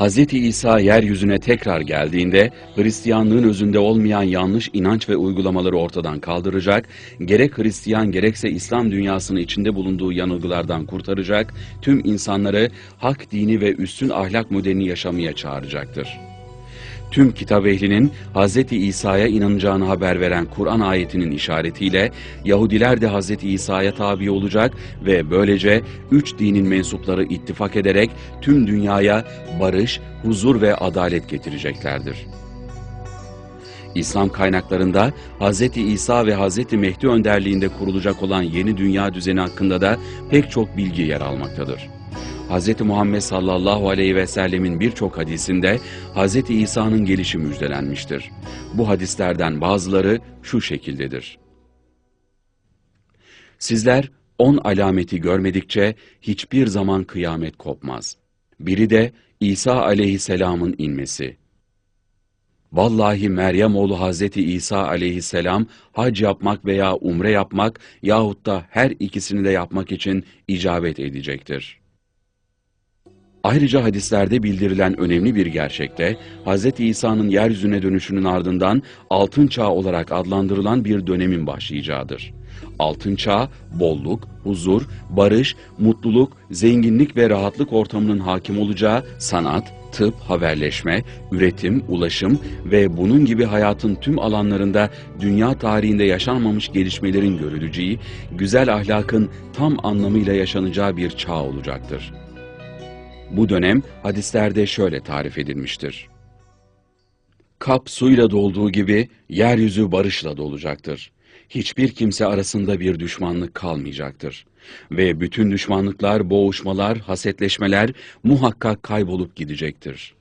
Hz. İsa yeryüzüne tekrar geldiğinde Hristiyanlığın özünde olmayan yanlış inanç ve uygulamaları ortadan kaldıracak, gerek Hristiyan gerekse İslam dünyasını içinde bulunduğu yanılgılardan kurtaracak, tüm insanları hak dini ve üstün ahlak modelini yaşamaya çağıracaktır. Tüm kitap ehlinin Hz. İsa'ya inanacağını haber veren Kur'an ayetinin işaretiyle Yahudiler de Hz. İsa'ya tabi olacak ve böylece üç dinin mensupları ittifak ederek tüm dünyaya barış, huzur ve adalet getireceklerdir. İslam kaynaklarında Hz. İsa ve Hz. Mehdi önderliğinde kurulacak olan yeni dünya düzeni hakkında da pek çok bilgi yer almaktadır. Hz. Muhammed sallallahu aleyhi ve sellemin birçok hadisinde Hz. İsa'nın gelişi müjdelenmiştir. Bu hadislerden bazıları şu şekildedir. Sizler on alameti görmedikçe hiçbir zaman kıyamet kopmaz. Biri de İsa aleyhisselamın inmesi. Vallahi Meryem oğlu Hazreti İsa aleyhisselam hac yapmak veya umre yapmak yahut da her ikisini de yapmak için icabet edecektir. Ayrıca hadislerde bildirilen önemli bir gerçekte, Hz. İsa'nın yeryüzüne dönüşünün ardından altın çağ olarak adlandırılan bir dönemin başlayacağıdır. Altın çağ, bolluk, huzur, barış, mutluluk, zenginlik ve rahatlık ortamının hakim olacağı sanat, tıp, haberleşme, üretim, ulaşım ve bunun gibi hayatın tüm alanlarında dünya tarihinde yaşanmamış gelişmelerin görüleceği, güzel ahlakın tam anlamıyla yaşanacağı bir çağ olacaktır. Bu dönem hadislerde şöyle tarif edilmiştir. Kap suyla dolduğu gibi yeryüzü barışla dolacaktır. Hiçbir kimse arasında bir düşmanlık kalmayacaktır. Ve bütün düşmanlıklar, boğuşmalar, hasetleşmeler muhakkak kaybolup gidecektir.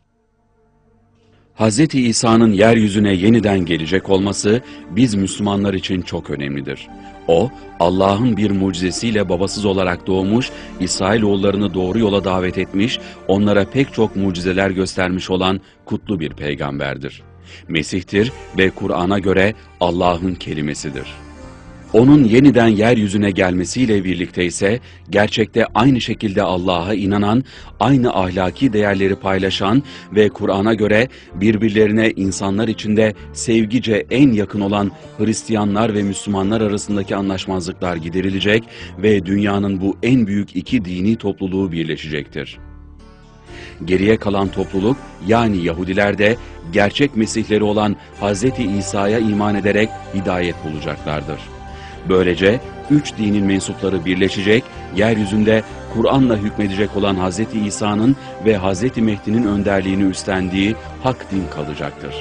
Hz. İsa'nın yeryüzüne yeniden gelecek olması biz Müslümanlar için çok önemlidir. O, Allah'ın bir mucizesiyle babasız olarak doğmuş, İsrailoğullarını doğru yola davet etmiş, onlara pek çok mucizeler göstermiş olan kutlu bir peygamberdir. Mesih'tir ve Kur'an'a göre Allah'ın kelimesidir. Onun yeniden yeryüzüne gelmesiyle birlikte ise gerçekte aynı şekilde Allah'a inanan, aynı ahlaki değerleri paylaşan ve Kur'an'a göre birbirlerine insanlar içinde sevgice en yakın olan Hristiyanlar ve Müslümanlar arasındaki anlaşmazlıklar giderilecek ve dünyanın bu en büyük iki dini topluluğu birleşecektir. Geriye kalan topluluk yani Yahudiler de gerçek Mesihleri olan Hz. İsa'ya iman ederek hidayet bulacaklardır. Böylece üç dinin mensupları birleşecek, yeryüzünde Kur'an'la hükmedecek olan Hz. İsa'nın ve Hz. Mehdi'nin önderliğini üstlendiği hak din kalacaktır.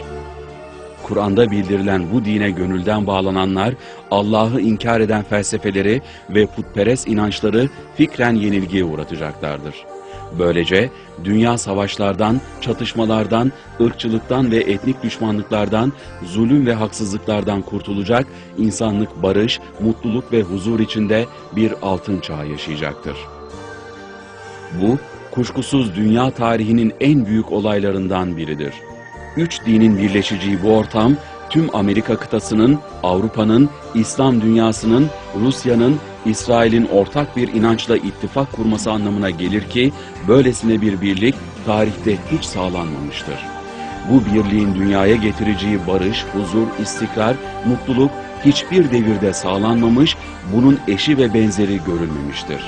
Kur'an'da bildirilen bu dine gönülden bağlananlar, Allah'ı inkar eden felsefeleri ve putperest inançları fikren yenilgiye uğratacaklardır. Böylece dünya savaşlardan, çatışmalardan, ırkçılıktan ve etnik düşmanlıklardan, zulüm ve haksızlıklardan kurtulacak, insanlık barış, mutluluk ve huzur içinde bir altın çağ yaşayacaktır. Bu, kuşkusuz dünya tarihinin en büyük olaylarından biridir. Üç dinin birleşeceği bu ortam, tüm Amerika kıtasının, Avrupa'nın, İslam dünyasının, Rusya'nın, İsrail'in ortak bir inançla ittifak kurması anlamına gelir ki, böylesine bir birlik tarihte hiç sağlanmamıştır. Bu birliğin dünyaya getireceği barış, huzur, istikrar, mutluluk hiçbir devirde sağlanmamış, bunun eşi ve benzeri görülmemiştir.